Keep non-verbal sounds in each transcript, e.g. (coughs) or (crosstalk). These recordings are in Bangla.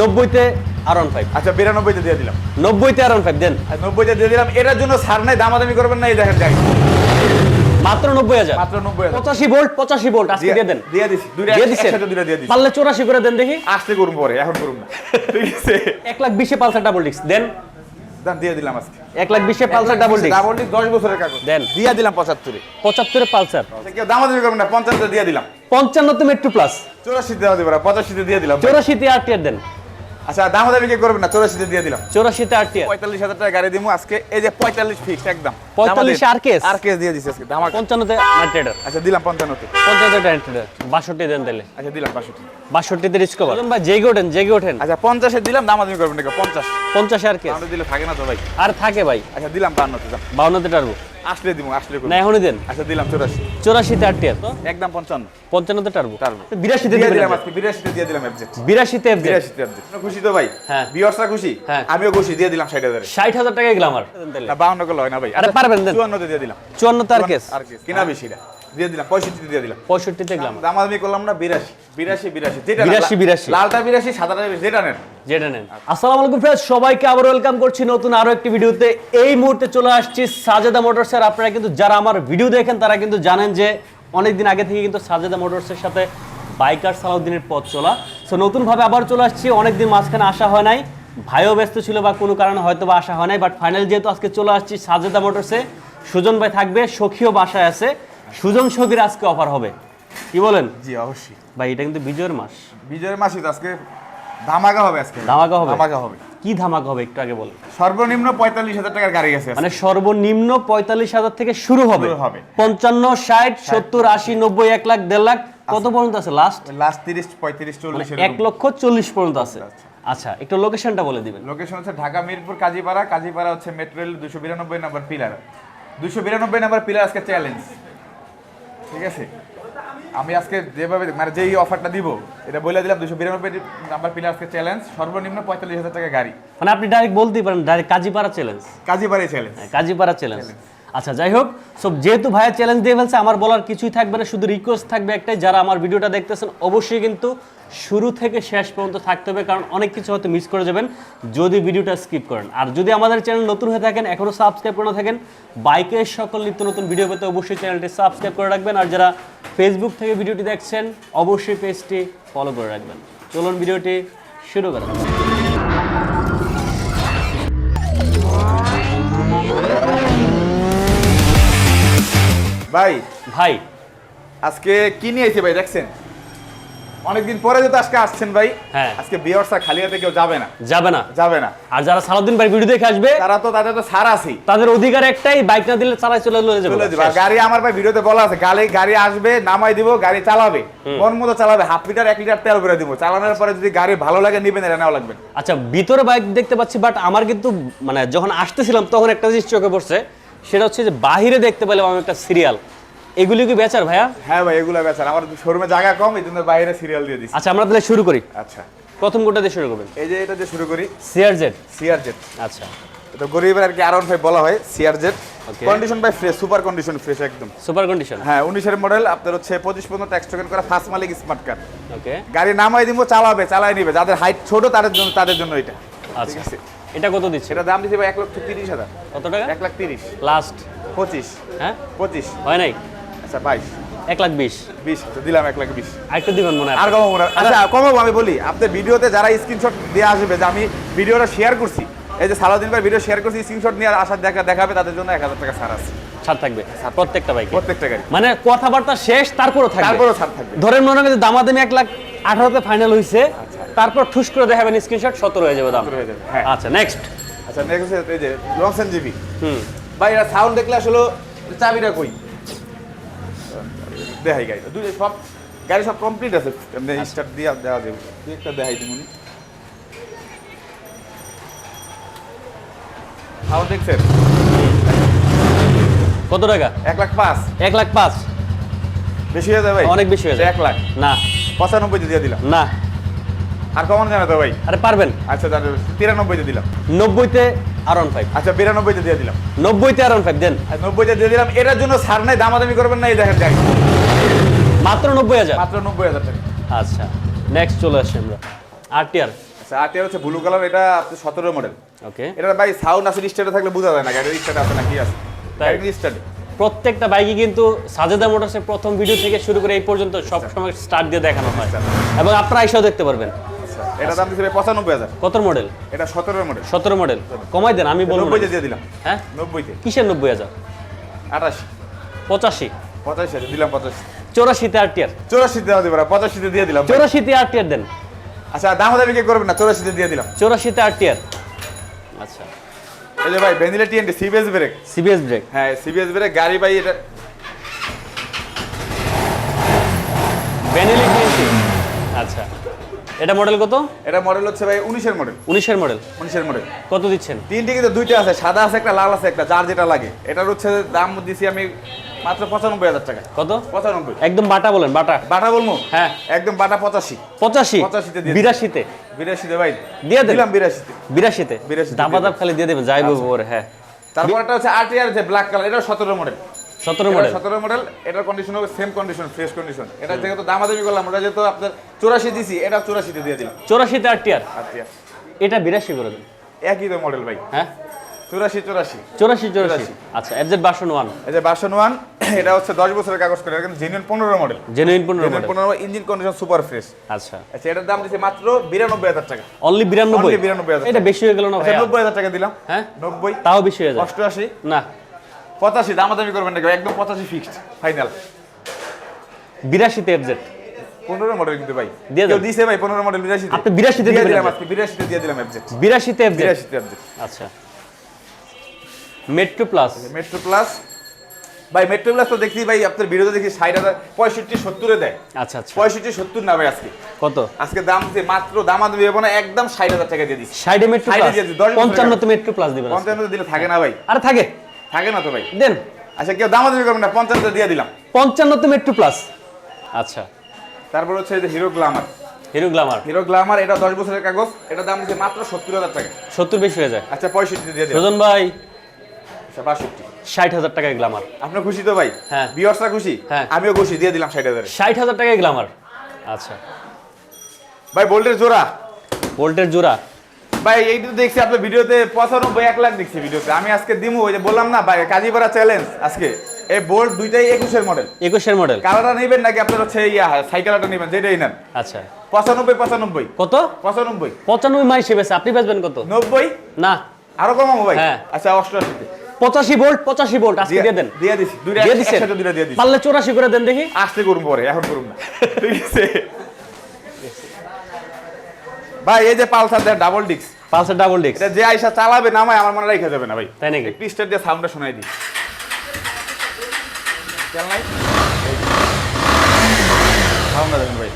নব্বইতে আর ওয়ান ফাইভ আচ্ছা বিরানব্বইতে দিয়ে দিলাম। নব্বইতে আর ওয়ান ফাইভ দেন। নব্বইতে দিয়ে দিলাম। এটার জন্য সার নাই দামাদামি করবেন না এই দেখেন গাড়ি মাত্র নব্বই হাজার। মাত্র নব্বই হাজার। পঁচাশি ভোল্ট পঁচাশি ভোল্ট আজকে দিয়ে দেন। দিয়ে দিছি দুইটা দিয়ে দিচ্ছেন দুইটা দিয়ে পারলে চৌরাশি করে দেন দেখি। আসতে করুন পরে এখন করুন না। (laughs) ঠিক আছে। এক লাখ বিশে পালসার ডাবল ডিস্ক দেন। দাম দিয়ে দিলাম আজকে। এক লাখ বিশে Pulsar double disc double disc দশ বছরের কাগজ। দেন। দিয়ে দিলাম পঁচাত্তরে। পঁচাত্তরে পালসার। আচ্ছা, কেউ দামাদামি করবেন না পঞ্চাশতে দিয়ে দিলাম। পঞ্চান্নতে মেট্রো প্লাস চৌরাশিতে দেওয়া দিবে পঁচাশিতে দিয়ে দিলাম। চৌরাশিতে আর টিয়ার দেন। আচ্ছা দামাদামি কে করবেন না চৌরাশিতে দিয়ে দিলাম। চৌরাশিতে আর টিয়ার পঁয়তাল্লিশ হাজার টাকা গাড়ি দিব আজকে। এই যে পঁয়তাল্লিশ ফিক্স একদম। 45 আর কেস? আর কেস দিয়ে দিচ্ছে আজকে ধামাকা পঞ্চান্নতে নাইট্রেডার আচ্ছা দিলাম পঞ্চান্নতে। পঞ্চান্নতে নাইট্রেডার বাষট্টি দেন তাহলে। আচ্ছা দিলাম বাষট্টি। বাষট্টিতে রিস্কভার ভাই জেগে ওঠেন জেগে ওঠেন। আচ্ছা পঞ্চাশে দিলাম দামাদামি করবেন না পঞ্চাশ। পঞ্চাশ আর কেস। দিলে থাকে না তো ভাই। আর থাকে ভাই। আচ্ছা দিলাম বান্নতে দাম বাউন্নতে টারবো আসলে দিব আসলে না এখনই দেন। আচ্ছা দিলাম চৌরাশি। চৌরাশিতে আর টিয়ার? তো একদম পঞ্চান্ন। পঞ্চান্নতে টার্বো? টারবো। বিরাশিতে দিয়ে দিলাম। আজকে বিরাশিতে দিয়ে দিলাম অ্যাবজেক্ট বিরাশিতে FZ বিরাশিতে অ্যাবজেক্ট খুশি তো ভাই? হ্যাঁ। বিয়সরা খুশি? হ্যাঁ। আমিও খুশি দিয়ে দিলাম ষাট হাজারে। ষাট হাজার টাকায় গেলাম না বাউন্ন করলে হয় না ভাই। আরে পারবেন দেন। চুয়ান্নতে দিয়ে দিলাম। চুয়ান্নতে আর কেস আর কেস কিনা বেশিটা দিয়ে দিলাম পঁয়ষট্টিতে দিয়ে দিলাম। পঁয়ষট্টিতে দামাদামি করলাম না বিরাশি বিরাশি বিরাশি যেটা বিরাশি, বিরাশি। লালটা বিরাশি সাদাটা যেটা নেন। যেটা নেন। আসসালামু আলাইকুম ফ্রেন্ডস সবাইকে আবার ওয়েলকাম করছি নতুন আরও একটি ভিডিওতে। এই মুহূর্তে চলে আসছি সাজেদা মোটরসের আপনারা কিন্তু যারা আমার ভিডিও দেখেন তারা কিন্তু জানেন যে অনেকদিন আগে থেকে কিন্তু সাজেদা মোটরসের সাথে বাইকার সালাউদ্দিনের পথ চলা। সো নতুনভাবে আবার চলে আসছি। অনেকদিন মাঝখানে আসা হয় নাই। ভাইও ব্যস্ত ছিল বা কোনো কারণে হয়তো বা আসা হয় নাই বাট ফাইনাল যেহেতু আজকে চলে আসছি সাজেদা মোটরসে সুজন ভাই থাকবে সখীও বাসায় আছে। সুজন সখীর আজকে অফার হবে। কি বলেন? জি অবশ্যই। ভাই এটা কিন্তু বিজয়ের মাস। বিজয়ের মাসে তো আজকে ধামাকা হবে আজকে। ধামাকা হবে? ধামাকা হবে। কি ধামাকা হবে একটু আগে বলেন। সর্বনিম্ন পঁয়তাল্লিশ হাজার টাকার গাড়ি আজকে। মানে সর্বনিম্ন পঁয়তাল্লিশ হাজার থেকে শুরু হবে। শুরু হবে। পঞ্চান্ন ষাট সত্তর আশি নব্বই এক লাখ দেড় লাখ কত পর্যন্ত আছে? লাস্ট লাস্ট তিরিশ পঁয়ত্রিশ চল্লিশ এক লক্ষ চল্লিশ পর্যন্ত আছে। আচ্ছা। একটু লোকেশনটা বলে দিবেন। লোকেশন হচ্ছে ঢাকা মিরপুর কাজীপাড়া। কাজীপাড়া হচ্ছে মেট্রো রেল দুশো বিরানব্বই নাম্বার পিলার দুশো বিরানব্বই নাম্বার পিলার আজকে চ্যালেঞ্জ ঠিক আছে? আমি আজকে যেভাবে মানে যেই অফারটা দিব এটা বলে দিলাম দুশো বিরানব্বই নাম্বার পিলার আজকে চ্যালেঞ্জ সর্বনিম্ন পঁয়তাল্লিশ হাজার টাকা গাড়ি। মানে আপনি ডাইরেক্ট বলতেই পারেন ডাইরেক্ট কাজীপাড়া চ্যালেঞ্জ কাজীপাড়াই চ্যালেঞ্জ কাজীপাড়া চ্যালেঞ্জ আচ্ছা যাই হোক সব যেহেতু ভাইয়া চ্যালেঞ্জ দিয়ে ফেলছে, আমার বলার কিছুই থাকবে না, শুধু রিকোয়েস্ট থাকবে একটাই, যারা আমার ভিডিওটা দেখতেছেন, অবশ্যই কিন্তু শুরু থেকে শেষ পর্যন্ত থাকতে হবে, কারণ অনেক কিছু হয়তো মিস করে যাবেন যদি ভিডিওটা স্কিপ করেন। আর যদি আমাদের চ্যানেল নতুন হয়ে থাকেন এখনও সাবস্ক্রাইব করে থাকেন বাইকের সকল নিত্য নতুন ভিডিও পেতে অবশ্যই চ্যানেলটি সাবস্ক্রাইব করে রাখবেন, আর যারা ফেসবুক থেকে ভিডিওটি দেখছেন, অবশ্যই পেজটি ফলো করে রাখবেন। চলুন ভিডিওটি শুরু করা ভাই ভাই। আজকে কি নিয়ে এসে ভাই দেখছেন? অনেকদিন পরে যেহেতু আজকে আসছেন ভাই হ্যাঁ। আজকে বিয়র্সা খালি হাতে কেউ যাবে না। যাবে না। যাবে না। আর যারা সারাদিন ভাই ভিডিও দেখে আসবে তারা তো তাদের তো সার আছেই। তাদের অধিকার একটাই বাইক না দিলে চালাই চলে চলে যাবে। চলে যাবে। গাড়ি আমার ভাই ভিডিওতে বলা আছে গাড়ি গাড়ি আসবে নামাই দিব গাড়ি চালাবে। মন মতো চালাবে হাফ লিটার এক লিটার তেল করে দিব। চালানোর পরে যদি গাড়ি ভালো লাগে নিবেন এটা নেওয়া লাগবে। আচ্ছা ভিতরে বাইক দেখতে পাচ্ছি বাট আমার কিন্তু মানে যখন আসতেছিলাম তখন একটা জিনিস চোখে পড়ছে সেটা হচ্ছে যে বাহিরে দেখতে পেলাম আমি একটা সিরিয়াল এগুলি কি বেচার ভাইয়া? হ্যাঁ ভাই এগুলো বেচার। আমার শোরুমে জায়গা কম এই জন্য বাইরে সিরিয়াল দিয়ে দিচ্ছি আচ্ছা আমরা তাহলে শুরু করি। আচ্ছা। প্রথম কোনটা দিয়ে শুরু করবেন? এই যে এটা দিয়ে শুরু করি। সিআরজেড সিআর জেট আচ্ছা। এটা গরিবের আর কি আর ফাইভ বলা হয় CR jet Okay. Condition by fresh super condition fresh একদম। সুপার কন্ডিশন হ্যাঁ উনিশের মডেল আপনার হচ্ছে পঁচিশ পর্যন্ত ট্যাক্স টোকেন করা ফার্স্ট মালিক স্মার্ট কার্ড ওকে গাড়ি নামাই দিব চালাবে চালাই নিবে। যাদের হাইট ছোট তাদের জন্য তাদের জন্য এটা। আচ্ছা। এটা কত দিচ্ছে? সেটা দাম দিতে ভাই এক লক্ষ তিরিশ হাজার। কত টাকা? এক লাখ তিরিশ। লাস্ট পঁচিশ। হ্যাঁ? পঁচিশ। হয় নাই? আচ্ছা বাইশ। এক লাখ বিশ। বিশ তো দিলাম এক লাখ বিশ। আরেকটু দিবেন মনে আর কমাবো না। আচ্ছা কমাবো আমি বলি আপনার ভিডিওতে যারা স্ক্রিনশট দিয়ে আসবে যে আমি ভিডিওটা শেয়ার করছি এই যে সারাদিন ভাই ভিডিও শেয়ার করছি স্ক্রিনশট নিয়ে আসার দেখা দেখাবে তাদের জন্য এক হাজার টাকা ছাড় আছে। ছাড় থাকবে প্রত্যেকটা বাইকে প্রত্যেকটা গাড়ি। মানে কথাবার্তা শেষ তারপরও থাকবে। তারপরেও ছাড় থাকবে। ধরেন মনে করেন যে দামাদামি এক লাখ আঠারোতে ফাইনাল হয়েছে তারপর ঠুস করে দেখাবেন স্ক্রিনশট সতেরো হয়ে যাবে দাম। হয়ে যাবে। আচ্ছা নেক্সট আচ্ছা নেক্সট এই যে জিবি হুম। ভাই এটা সাউন্ড দেখলে আসলে চাবিটা কই? দেখাই গাড়িটা। দুই সব গাড়ি সব কমপ্লিট আছে। স্টার্ট দিয়ে দেওয়া যাবে। তুই একটা দেখাই দিমুনি সাউন্ড দেখছেন? কত টাকা? এক লাখ পাঁচ। এক লাখ পাঁচ। বেশি হয়ে যাবে ভাই? অনেক বেশি হয়ে যায়। এক লাখ। না। পঁচানব্বই দিয়ে দিলাম। না। আর কমানো জানা তো ভাই? আরে পারবেন। আচ্ছা জানো তিরানব্বইতে দিলাম। নব্বইতে আর ওয়ান ফাইভ আচ্ছা বিরানব্বইতে দিয়ে দিলাম। নব্বইতে আর ওয়ান ফাইভ দেন। নব্বইতে দিয়ে দিলাম। এটার জন্য সার নাই দামাদামি করবেন না এই দেখেন গাড়ি মাত্র নব্বই হাজার। মাত্র নব্বই হাজার টাকা। আচ্ছা নেক্সট চলে আসছি আমরা। আর টিআর আচ্ছা আরটিআর হচ্ছে ব্লু কালার এটা আপনার সতেরো মডেল ওকে এটা ভাই সাউন্ড আছে স্টার্টে থাকলে বোঝা যায় না গাড়ির স্টার্ট আছে না কি আছে। গাড়ির স্টার্টে প্রত্যেকটা বাইকই কিন্তু সাজেদা মোটরসের প্রথম ভিডিও থেকে শুরু করে এই পর্যন্ত সব সময় স্টার্ট দিয়ে দেখানো হয়। এবং আপনারা এসেও দেখতে পারবেন। আচ্ছা এটা দাম দিচ্ছে ভাই পঁচানব্বই হাজার। কত মডেল? এটা সতেরো মডেল। সতেরো মডেল। কমাই দেন আমি বলব নব্বইতে না। দিয়ে দিলাম। হ্যাঁ? নব্বইতে। কিসের নব্বই হাজার? আটাশি। পঁচাশি। পঁচাশি হাজার দিলাম পঁচাশি। চৌরাশিতে আর টিয়ার চৌরাশিতে দেওয়া দিবে পঁচাশিতে দিয়ে দিলাম। চৌরাশিতে আর টিয়ার দেন। আচ্ছা দাম দামি কে করবেন না? চৌরাশিতে দিয়ে দিলাম। চৌরাশিতে আর টিয়ার আচ্ছা। এই যে ভাই vanilla TNT CBS brake CBS brake হ্যাঁ সিবিএস ব্রেক গাড়ি ভাই এটা ভ্যানিলি টিএনটি আচ্ছা। এটা মডেল কত? এটা মডেল হচ্ছে ভাই উনিশের মডেল উনিশের মডেল উনিশের মডেল কত দিচ্ছেন? তিনটে কিন্তু দুইটা আছে সাদা আছে একটা লাল আছে একটা যার যেটা লাগে। এটার হচ্ছে দাম দিছি আমি মাত্র পঁচানব্বই হাজার টাকা। কত? পঁচানব্বই। একদম বাটা বলেন বাটা। বাটা বলব? হ্যাঁ। একদম বাটা পঁচাশি। পঁচাশি? পঁচাশিতে। বিরাশিতে? বিরাশিতে ভাই। দিয়ে দেন। দিলাম বিরাশিতে। বিরাশিতে? দাবা দিয়ে দাব খালি দিয়ে দেবেন যাইব ওরে হ্যাঁ। তারপর একটা হচ্ছে আরটিআর যে ব্ল্যাক কালার এটা সতেরো মডেল সতেরো মডেল সতেরো মডেল এটার কন্ডিশন হবে সেম কন্ডিশন ফ্রেশ কন্ডিশন এটা যেহেতু দামাদামি করলাম ওটা যেহেতু আপনার চৌরাশি দিছি এটা চৌরাশিতে দিয়ে দিলাম। চৌরাশিতে আর টিয়ার এটা বিরাশি করে দেন। একই তো মডেল ভাই। হ্যাঁ? চৌরাশি চৌরাশি। চৌরাশি চৌরাশি। চৌরাশি। আচ্ছা এফজেড বাসন ওয়ান এই বাসন ওয়ান (coughs) এটা হচ্ছে দশ বছরের কাগজ করে কিন্তু জেনুইন পনেরো মডেল জেনুইন পনেরো মডেল পনেরো ইঞ্জিন কন্ডিশন সুপার ফ্রেশ আচ্ছা। আচ্ছা এটার দাম দিচ্ছে মাত্র বিরানব্বই হাজার টাকা। অনলি বিরানব্বই? 92,000 এটা বেশি হয়ে গেল না আচ্ছা নব্বই হাজার টাকা দিলাম। হ্যাঁ? নব্বই। তাও বেশি হয়ে যায়। অষ্টআশি। না। পঁচাশি দামাদামি করবেন নাকি একদম পঁচাশি ফিক্সড ফাইনাল বিরাশিতে এফজেড পনেরো মডেল কিন্তু ভাই। দিয়ে দিছে ভাই পনেরো মডেল বিরাশিতে আপনি 82 তে দিয়ে দিলাম আজকে বিরাশিতে দিয়ে দিলাম বিরাশিতে এফজেড বিরাশিতে আচ্ছা। মেট্রো প্লাস মেট্রো প্লাস ভাই মেট্রো প্লাস তো দেখছি ভাই আপনার ভিডিওতে দেখি ষাট হাজার পঁয়ষট্টি সত্তরে দেয়। আচ্ছা আচ্ছা। পঁয়ষট্টি সত্তর না ভাই আজকে? কত? আজকে দাম দিচ্ছে মাত্র দামাদামি হবে না একদম ষাট হাজার টাকা দিয়ে দিচ্ছি সাইডে মেট্রো প্লাস দিয়ে বছরের পঞ্চান্নতে মেট্রো প্লাস দিবেন পঞ্চান্ন দিলে থাকে না ভাই। আরে থাকে। থাকে না তো ভাই? দেন। আচ্ছা কেউ দামাদামি করবেন না পঞ্চান্ন দিয়ে দিলাম। পঞ্চান্নতে মেট্রো প্লাস আচ্ছা। তারপর হচ্ছে এই যে hero glamour hero glamour hero glamour এটা দশ বছরের কাগজ এটা দাম দিচ্ছে মাত্র সত্তর হাজার টাকা। সত্তর বেশি হয়ে যায়। আচ্ছা পঁয়ষট্টি দিয়ে দিলাম। সুজন ভাই আচ্ছা বাষট্টি। ষাট হাজার টাকায় গ্লামার আপনি খুশি তো ভাই? হ্যাঁ। বিয়সরা খুশি? হ্যাঁ। আমিও খুশি দিয়ে দিলাম ষাট হাজারে। ষাট হাজার টাকায় গ্লামার আচ্ছা। ভাই বোল্টের জোড়া। বোল্টের জোড়া। ভাই এইটা তো দেখছি আপনার ভিডিওতে পঁচানব্বই এক লাখ দেখছি ভিডিওতে। আমি আজকে দিমু ওই যে বললাম না ভাই কাজীপাড়া চ্যালেঞ্জ আজকে। এই বোল্ট দুইটাই একুশের মডেল একুশের মডেল কালারটা নেবেন নাকি আপনার হচ্ছে ইয়া সাইকেলটা নেবেন যেটাই নেন? আচ্ছা। পঁচানব্বই পঁচানব্বই। কত? পঁচানব্বই। পঁচানব্বই মাই সে বেছে আপনি বেচবেন কত? নব্বই? না। আরও কমাবো ভাই? হ্যাঁ। আচ্ছা অষ্টআশিতে। পঁচাশি ভোল্ট পঁচাশি ভোল্ট আজকে দিয়ে দেন। দিয়ে দিছি। দুইটা দিয়ে একসাথে দুইটা দিয়ে দিছি। পারলে চৌরাশি করে দেন দেখি। আসতে করুন পরে এখন করুন না। ঠিক আছে। ভাই এই যে পালসার দেয় ডাবল ডিক্স পালসার ডাবল ডিক্স এটা যে আইসা চালাবে নামায় আমার মনে রেখে যাবে না ভাই। তাই নাকি? একটু স্টার দিয়ে সাউন্ডটা শোনাই দিই। খেয়াল নাই? সাউন্ডটা দেবেন ভাই।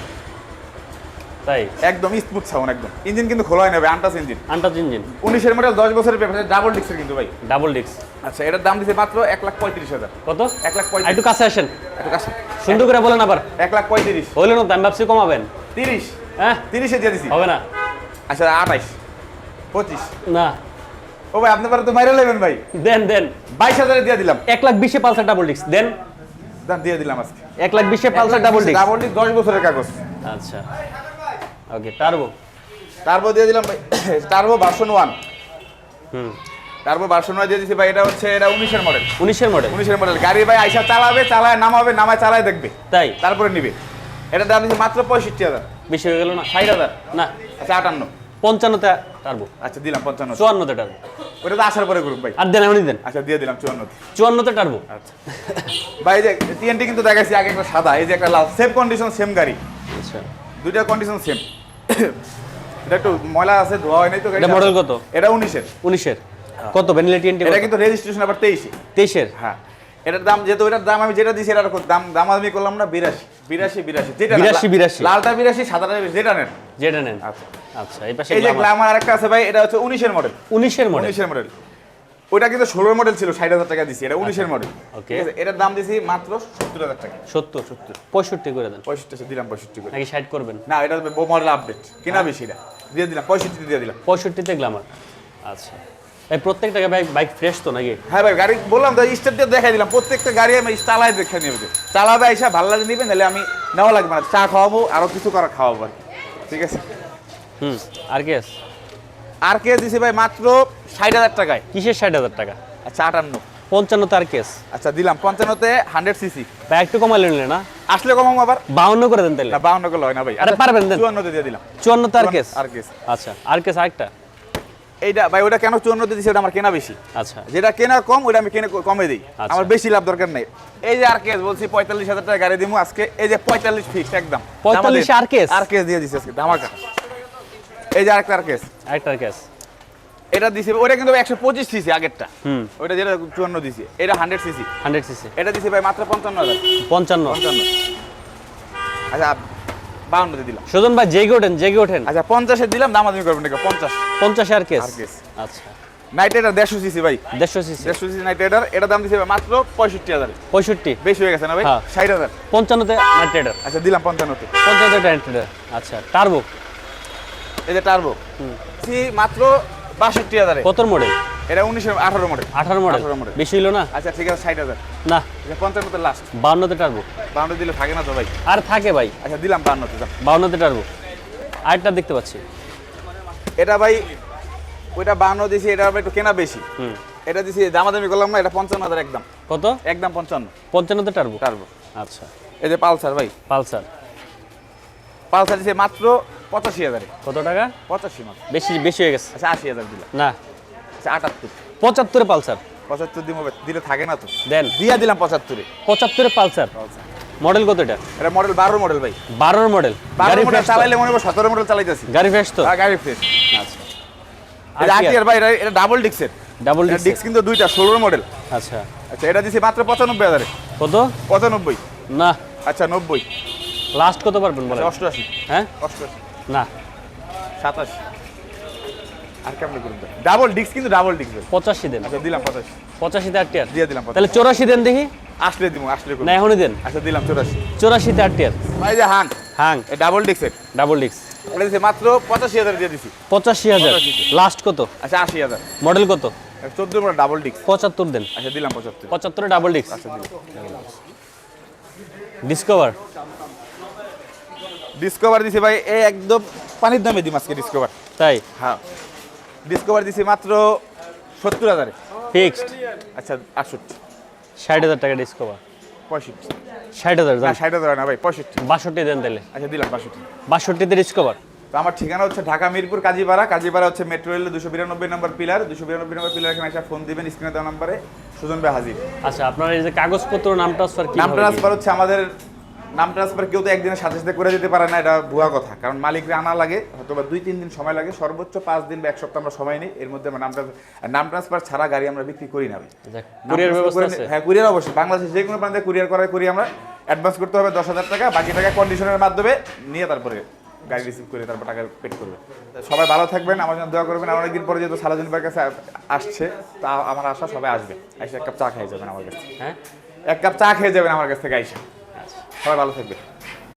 তাই? একদম স্মুথ সাউন্ড একদম। ইঞ্জিন কিন্তু খোলা হয় না ভাই আন্টাস ইঞ্জিন। Untouched engine. উনিশের মডেল দশ বছরের পেপার ডাবল ডিক্সের কিন্তু ভাই। ডাবল ডিক্স আচ্ছা এটার দাম দিছে মাত্র এক লাখ পঁয়ত্রিশ হাজার। কত? এক লাখ পঁয়ত্রিশ। একটু কাছে আসেন। একটু কাছে। সুন্দর করে বলেন আবার। এক লাখ পঁয়ত্রিশ। হইলেন আমি ভাবছি কমাবেন। তিরিশ। হ্যাঁ? তিরিশে দিয়ে দিছি। হবে না। আচ্ছা আঠাইশ পঁচিশ। না। ও ভাই আপনি পারে তো মাইরে নেবেন ভাই। দেন দেন। বাইশ হাজারে দিয়ে দিলাম। এক লাখ বিশে পালসার ডাবল ডিক্স দেন। দাম দিয়ে দিলাম আজকে। এক লাখ বিশে পালসার ডাবল ডিক্স ডাবল ডিক্স দশ বছরের কাগজ। আচ্ছা। ওকে টার্বো টার্বো দিয়ে দিলাম ভাই turbo version one hmm. Turbo version one দিয়ে দিছি ভাই এটা হচ্ছে এটা উনিশের মডেল উনিশের মডেল উনিশের মডেল গাড়ি ভাই আইসা চালাবে চালায় নামাবে নামায় চালায় দেখবে। তাই? তারপরে নিবে। এটা দাম দিচ্ছে মাত্র পঁয়ষট্টি হাজার। বেশি হয়ে গেল না? ষাট হাজার। না। আচ্ছা আটান্ন। পঞ্চান্নতে টার্বো। আচ্ছা দিলাম পঞ্চান্ন চুয়ান্নতে টার্বো। ওটা তো আসার পরে করুন ভাই। আর দেন এমনই দেন। আচ্ছা দিয়ে দিলাম চুয়ান্ন চুয়ান্নতে টার্বো। আচ্ছা। ভাই যে টিএনটি কিন্তু দেখাচ্ছি আগে একটা সাদা এই যে একটা লাল সেম কন্ডিশন সেম গাড়ি। আচ্ছা। দুইটা কন্ডিশন সেম এটা একটু ময়লা আছে ধোয়া হয় নাই তো এটা model কত? এটা উনিশের। উনিশের। কত? ভ্যানিলা টিএনটি এটা কিন্তু রেজিস্ট্রেশন আবার তেইশে। তেইশের? হ্যাঁ। এটার দাম যেহেতু এটার দাম আমি যেটা দিছি এটার দাম দাম আমি করলাম না বিরাশি। বিরাশি বিরাশি। যেটা 82, 82 লালটা বিরাশি সাদাটা বিরাশি, যেটা নেন। যেটা নেন। আচ্ছা। আচ্ছা এই পাশে এই যে গ্লামার আরেকটা আছে ভাই এটা হচ্ছে উনিশের মডেল উনিশের মডেল উনিশের মডেল ওইটা কিন্তু ষোলোর মডেল ছিল ষাট হাজার টাকা দিছি এটা উনিশের মডেল ওকে এটার দাম দিছি মাত্র সত্তর হাজার টাকা। সত্তর সত্তর। পঁয়ষট্টি করে দেন। পঁয়ষট্টি দিলাম পঁয়ষট্টি করে। নাকি ষাট করবেন? না এটা মডেল আপডেট কেনা বেশি এটা দিয়ে দিলাম পঁয়ষট্টি দিয়ে দিলাম। পঁয়ষট্টিতে গ্লামার আচ্ছা। এই প্রত্যেকটা বাইক বাইক ফ্রেশ তো নাকি? হ্যাঁ ভাই গাড়ি বললাম তো স্টার্ট দিয়ে দেখাই দিলাম প্রত্যেকটা গাড়ি আমি চালায় দেখে নেবে চালাবে আইসা ভালো লাগে নিবেন তাহলে আমি নেওয়া লাগবে না চা খাওয়াবো আরও কিছু করা খাওয়াবো আর কি। ঠিক আছে? হুম আর কেস আর কেস দিছি ভাই মাত্র ষাট হাজার টাকায়। কিসের ষাট হাজার টাকা? আচ্ছা আটান্ন। পঞ্চান্ন তার কেস আচ্ছা দিলাম পঞ্চান্নতে হান্ড্রেড সিসি ভাই একটু কমাইলে নিলে না? আসলে কমাম আবার? বাউন্ন করে দেন তাহলে বাউন্ন করলে হয় না ভাই। আরে পারবেন দেন। চুয়ান্নতে দিয়ে দিলাম। চুয়ান্ন তার কেস আর কেস আচ্ছা আর কেস আরেকটা? এইটা ভাই ওটা কেন চুয়ান্নতে দিছি ওটা আমার কেনা বেশি। আচ্ছা। যেটা কেনা কম ওটা আমি কেনে কমে দিই। আচ্ছা। আমার বেশি লাভ দরকার নেই। এই যে আর কেস বলছি পঁয়তাল্লিশ হাজার টাকা গাড়ি দিমু আজকে। এই যে পঁয়তাল্লিশ ফিক্স একদম। 45 আর কেস? আর কেস দিয়ে দিছি আজকে ধামাকা এই যে আরেকটা আর কেস আরেকটা কেস এটা দিছে ওটা কিন্তু একশো পঁচিশ সিসি আগেরটা। হুম। ওইটা যেটা চুয়ান্ন দিছি এটা হান্ড্রেড সিসি হান্ড্রেড সিসি এটা দিছে ভাই মাত্র পঞ্চান্ন হাজার। পঞ্চান্ন। পঞ্চান্ন। আচ্ছা বাউন্নতে দিলাম। সুজন ভাই জেগে ওঠেন জেগে ওঠেন। আচ্ছা পঞ্চাশে দিলাম দামাদামি করবেন নাকি? পঞ্চাশ। পঞ্চাশে আর কেস? আর কেস। আচ্ছা। নাইট রাইডার দেড়শো সিসি ভাই। দেড়শো সিসি। দেড়শো সিসি নাইট রাইডার এটা দাম দিছে ভাই মাত্র পঁয়ষট্টি হাজার। পঁয়ষট্টি। বেশি হয়ে গেছে না ভাই? হ্যাঁ। ষাট হাজার। পঞ্চান্নতে নাইট রাইডার আচ্ছা দিলাম পঞ্চান্নতে। পঞ্চান্নতে নাইট রাইডার আচ্ছা টার্বো। এই যে টার্বো। সি মাত্র বাষট্টি হাজারে। কতর মডেল এটা উনিশের আঠারো মডেল আঠারো মডেল 18 model। বেশি হইল না? আচ্ছা ঠিক আছে ষাট হাজার। না। আচ্ছা পঞ্চান্নতে লাস্ট বাউন্নতে টার্বো বাউন্ন দিলে থাকে না তো ভাই? আর থাকে ভাই। আচ্ছা দিলাম বাউন্নতে। বাউন্নতে টার্বো আরেকটা দেখতে পাচ্ছি। এটা ভাই ওইটা বাউন্ন দিছি এটা আবার একটু কেনা বেশি। হুম। এটা দিছি দামাদামি করলাম না এটা পঞ্চান্ন হাজার একদম। কত? একদম পঞ্চান্ন। পঞ্চান্নতে টার্বো টার্বো আচ্ছা। এই যে পালসার ভাই। পালসার। পালসার দিছে মাত্র পঁচাশি হাজারে। কত টাকা? পঁচাশি মাত্র। বেশি বেশি হয়ে গেছে। আচ্ছা আশি হাজার দিলাম। না। আটাত্তর। পঁচাত্তরে পালসার। পঁচাত্তর দিব দিলে থাকে না তো। দেন। দিয়া দিলাম পঁচাত্তরে। পঁচাত্তরে পালসার। মডেল কত এটা? এটা মডেল বারো মডেল ভাই। বারোর মডেল বারো মডেল চালাইলে মনে হয় সতেরো মডেল চালাইতেছি। গাড়ি ফ্রেশ তো? গাড়ি ফ্রেশ আচ্ছা। এটা আরটিআর ভাই এটা- ডাবল ডিক্সের ডাবল ডিক্স কিন্তু দুইটা ষোলোর মডেল আচ্ছা। আচ্ছা এটা দিছি মাত্র পঁচানব্বই হাজারে। কত? পঁচানব্বই। না। আচ্ছা নব্বই। লাস্ট কত পারবেন বলেন? আচ্ছা অষ্টআশি। হ্যাঁ? অষ্টআশি। না। সাতাশি। আর কেমন করুন ডাবল ডিক্স কিন্তু ডাবল ডিক্স পঁচাশি দেন। আচ্ছা দিলাম পঁচাশি। পঁচাশিতে আটটি আর দিয়ে দিলাম তাহলে চৌরাশি দেন দেখি। আসলে দিব আসলে না এখনই দেন। আচ্ছা দিলাম চৌরাশি। চৌরাশিতে আটটি আর ভাই যে হাং। হাং। ডাবল ডিক্সের ডাবল ডিক্স এটা দিছে মাত্র পঁচাশি হাজার দিয়ে দিছি। পঁচাশি হাজার। লাস্ট কত? আচ্ছা আশি হাজার। মডেল কত? চোদ্দ মডেল ডাবল ডিক্স পঁচাত্তর দেন। আচ্ছা দিলাম পঁচাত্তর। পঁচাত্তরে ডাবল ডিক্স আচ্ছা দিলাম। ডিসকভার ডিসকভার দিছি ভাই এই একদম পানির দামে দিম আজকে ডিসকভার তাই? হ্যাঁ। ডিসকভার দিছি মাত্র সত্তর হাজারে। ফিক্সড আচ্ছা আটষট্টি ষাট হাজার টাকা ডিসকভার পঁয়ষট্টি। ষাট হাজার না ষাট হাজার না ভাই পঁয়ষট্টি। বাষট্টি দেন তাহলে। আচ্ছা দিলাম বাষট্টি। বাষট্টিতে ডিসকভার তো আমার ঠিকানা হচ্ছে ঢাকা মিরপুর কাজীপাড়া। কাজীপাড়া হচ্ছে মেট্রো রেলের দুশো বিরানব্বই নম্বর পিলার দুশো বিরানব্বই নম্বর পিলার এখানে এসে ফোন দিবেন স্ক্রিনে দেওয়া নম্বরে সুজন ভাই হাজির। আচ্ছা আপনার এই যে কাগজপত্র নাম ট্রান্সফার কি? নাম ট্রান্সফার হচ্ছে আমাদের নাম ট্রান্সফার কেউ তো একদিনের সাথে সাথে করে দিতে পারে না এটা ভুয়া কথা। কারণ মালিকরা আনা লাগে হয়তো বা দুই তিন দিন সময় লাগে সর্বোচ্চ পাঁচ দিন বা এক সপ্তাহ আমরা সময় নিই এর মধ্যে আমরা নাম ট্রান্সফার নাম ট্রান্সফার ছাড়া গাড়ি আমরা বিক্রি করি না হ্যাঁ কুরিয়ার অবশ্যই। বাংলাদেশে যে কোনো প্রান্তে কুরিয়ার করার করি আমরা। অ্যাডভান্স করতে হবে দশ হাজার টাকা বাকি টাকা কন্ডিশনের মাধ্যমে নিয়ে তারপরে গাড়ি রিসিভ করে তারপর টাকা পেড করবে। সবাই ভালো থাকবেন আমার জন্য দোয়া করবেন। আমার অনেকদিন পরে যেহেতু সালাদিন ভাইয়ের কাছে আসছে তা আমার আশা সবাই আসবে। এসে এক কাপ চা খেয়ে যাবেন আমার কাছে। হ্যাঁ? এক কাপ চা খেয়ে যাবেন আমার কাছ থেকে আইসা। সবাই ভালো থাকবে